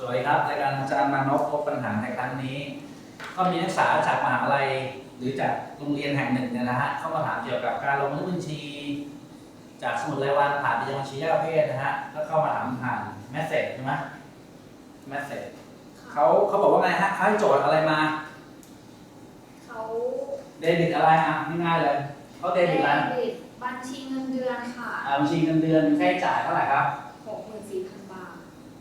สวัสดีครับรายการอาจารย์มานพพบปัญหาในครั้งนี้ ก็มีนักศึกษาจากมหาลัยหรือจากโรงเรียนแห่งหนึ่งเนี่ยนะฮะเข้ามาถามเกี่ยวกับการลงบันทึกบัญชี จากสมุดรายวันผ่านไปยังบัญชีแยกประเภทนะฮะแล้วเข้ามาถามผ่านแมสเซจใช่ไหมแมสเซจเขาเขาบอกว่าไงฮะเขาให้โจทย์อะไรมาเขาเดบิตอะไรอะง่ายๆเลยเขาเดบิตอะไรบิตบัญชีเงินเดือนค่ะอ่าบัญชีเงินเดือนมีค่าใช้จ่ายเท่าไหร่ครับ64,000บาท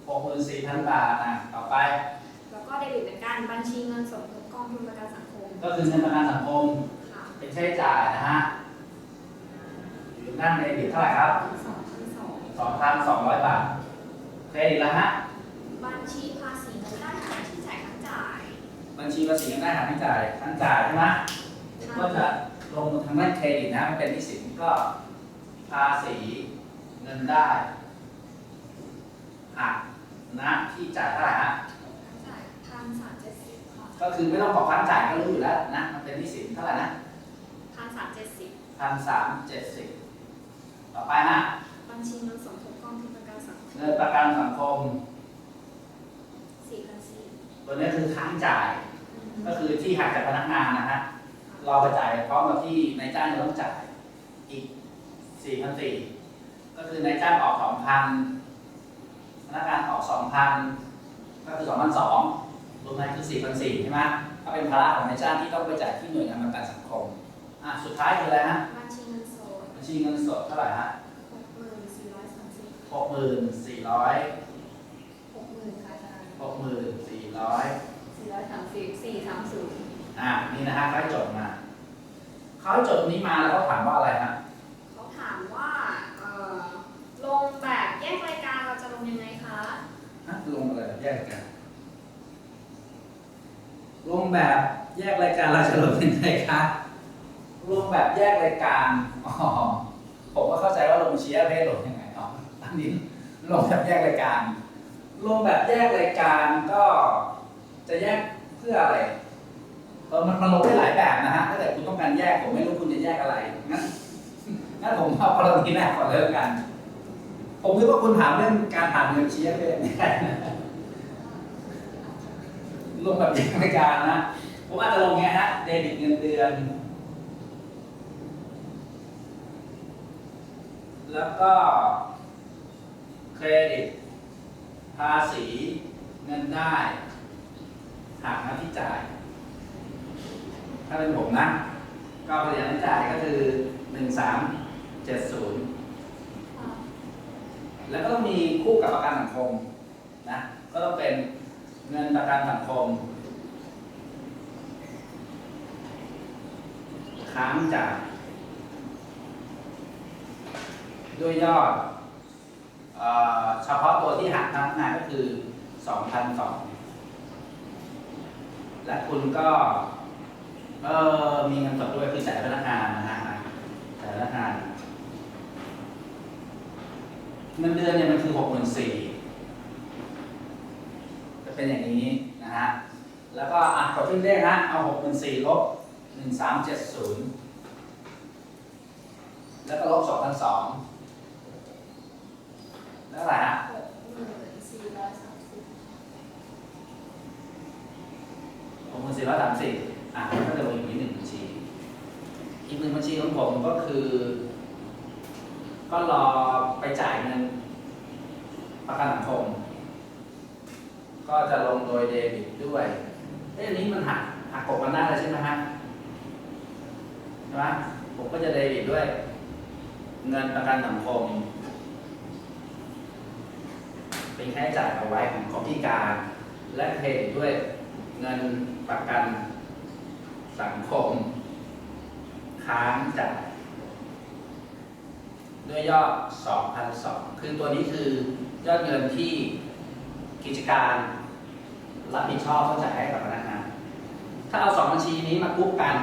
หกหมื่นสี่พันบาทอะต่อไป แล้วก็เดบิตเหมือนกันบัญชีเงินสมทบกองทุนประกันสังคมก็คือเงินประกันสังคมค่ะเป็นค่าใช้จ่ายนะฮะอยู่ด้านเดบิตเท่าไหร่ครับ2,200 2,200บาทเครดิตแล้วฮะบัญชีภาษีเงินได้ฐานที่จ่ายทั้งจ่ายบัญชีภาษีเงินได้หักทั้งจ่ายทั้งจ่ายใช่ไหมก็จะลงทางด้านเครดิตนะมันเป็นหนิสินก็ภาษีเงินได้หัก นะที่จ่ายเท่าไหร่ฮะจ่ายพันสามเจ็ดสิบค่ะก็คือไม่ต้องบอกพันจ่ายก็รู้อยู่แล้วนะมันเป็นหนิสินเท่าไหร่นะพันสามเจ็ดสิบพันสามเจ็ดสิบต่อไปนะบัญชีเงินสมทบกองทุนประกันสังคมเงินประกันสังคมสี่พันสี่ตัวนี้คือค้างจ่าย ก็คือที่หักจากพนักงานนะฮะเราไปจ่ายพร้อมกับที่นายจ้างจะต้องจ่ายอีก4,400ก็คือนายจ้างออก2,000พนักงานออก 2,000 ก็คือ 2,200รวมนั้นคือ 4,400 ใช่ไหมก็เป็นภาระของนายจ้างที่ต้องไปจ่ายที่หน่วยงานประกันสังคม อะ สุดท้ายคืออะไรฮะ บัญชีเงินสดบัญชีเงินสดเท่าไหร่ฮะหกหมื่นสี่ร้อยสามสิบ64,000หกหมื่นค่ะอาจารย์64,000สี่ร้อยสามสิบสี่สามศูนย์อะนี่นะฮะเขาให้จดมา เขาให้จดตรงนี้มาแล้วเขาถามว่าอะไรฮะ เขาถามว่าเอ่อลงแบบแยกรายการเราจะลงยังไงคะ ลงอะไรแยกรายการลงแบบแยกรายการเราจะลงยังไงคะลงแบบแยกรายการอ๋อผมก็เข้าใจว่าลงบัญชีประเภทลงยังไงอ๋ออันนี้ลงแบบแยกรายการลงแบบแยกรายการก็จะแยกเพื่ออะไรเออมันมันลงได้หลายแบบนะฮะถ้าเกิดคุณต้องการแยกผมไม่รู้คุณจะแยกอะไรงั้นงั้นผมเอากรณีแรกก่อนเลยวกัน ผมคิดว่าคุณถามเรื่องการผ่านเงินเชียร์เลยไม่ได้นลงแบบแยกรายการนะ ผมอาจจะลงเงี้ยฮะเดบิตเงินเดือน แล้วก็เครดิต ภาษีเงินได้หักหน้าที่จ่าย ถ้าเป็นผมนะ ก็ประหยัดนาที่จ่ายก็คือหนึ่งสามเจ็ดศูนย์ แล้วก็ต้องมีคู่กับประกันสังคมนะก็ต้องเป็นเงินประกันสังคม ค้างจ่ายด้วยยอดเอเฉพาะตัวที่หักพนักงานก็คือ2,002และคุณก็เออมีเงินสดด้วยคือจ่ายพนักงานนะฮะจ่ายพนักงาน เงินเดือนเนี่ยมันคือหกหมื่นสี่จะเป็นอย่างนี้นะฮะ แล้วก็อะขอขึ้นเลขฮะ เอาหกหมื่นสี่ลบหนึ่งสามเจ็ดศูนย์แล้วก็ลบสองพันสองแล้วอะไรฮะหกหมื่นสี่ร้อยสามสิบหกหมื่นสี่ร้อยสามสิบอะก็จะลงอีกนิดหนึ่งบัญชี อีกหนึ่งบัญชีของผมก็คือ ก็รอไปจ่ายเงินประกันสังคม ก็จะลงโดยเดบิตด้วยเอ้ยนี้มันหักหักกบกันได้เลยใช่ไหมฮะใช่ไหมผมก็จะเดบิตด้วย เงินประกันสังคม เป็นค่าใช้จ่ายเอาไว้ของของพิการ และเครดิตด้วยเงินประกันสังคม ค้างจาย ด้วยยอด 2,002คือตัวนี้คือยอดเงินที่กิจการรับผิดชอบต้องจ่ายให้กับพนักงาน ถ้าเอาสองบัญชีนี้มากรุ๊ปกัน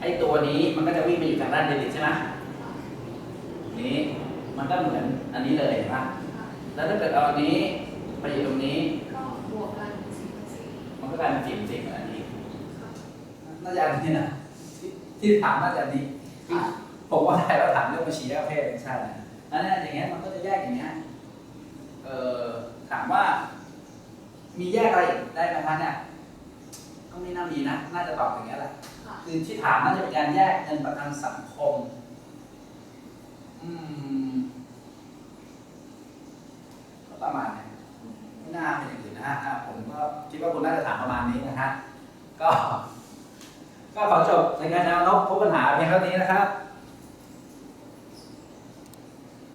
ไอ้ตัวนี้มันก็จะวิ่งไปอยู่ทางด้านเดบิตใช่ไหมนี้มันก็เหมือนอันนี้เลยเห็นปะแล้วถ้าเกิดเอาอันนี้ไปอยู่ตรงนี้ ก็บวกกันสี่พันสี่มันก็กลายเป็นสิ่งสิ่งอันนี้ น่าจะอันนี้นะที่ที่ถามน่าจะอันนี้ ผมว่าใครเราถามเรื่องบัญชีประเภทไม่ใช่นะอันนั้นอย่างเงี้ยมันก็จะแยกอย่างเงี้ยเออถามว่า มีแยกอะไรอีกได้ไหมคะเนี่ยก็ไม่น่ามีนะ น่าจะตอบอย่างนี้ยแหละค่ะคือที่ถามน่าจะเป็นการแยกเงินประกันสังคม อืมก็ประมาณนี้ไม่น่าเป็นอย่างอื่นนะฮะอะผมก็คิดว่าคุณน่าจะถามประมาณนี้นะฮะก็ ก็ขอจบรายการแนวนกพบปัญหาเพียงเท่านี้นะครับ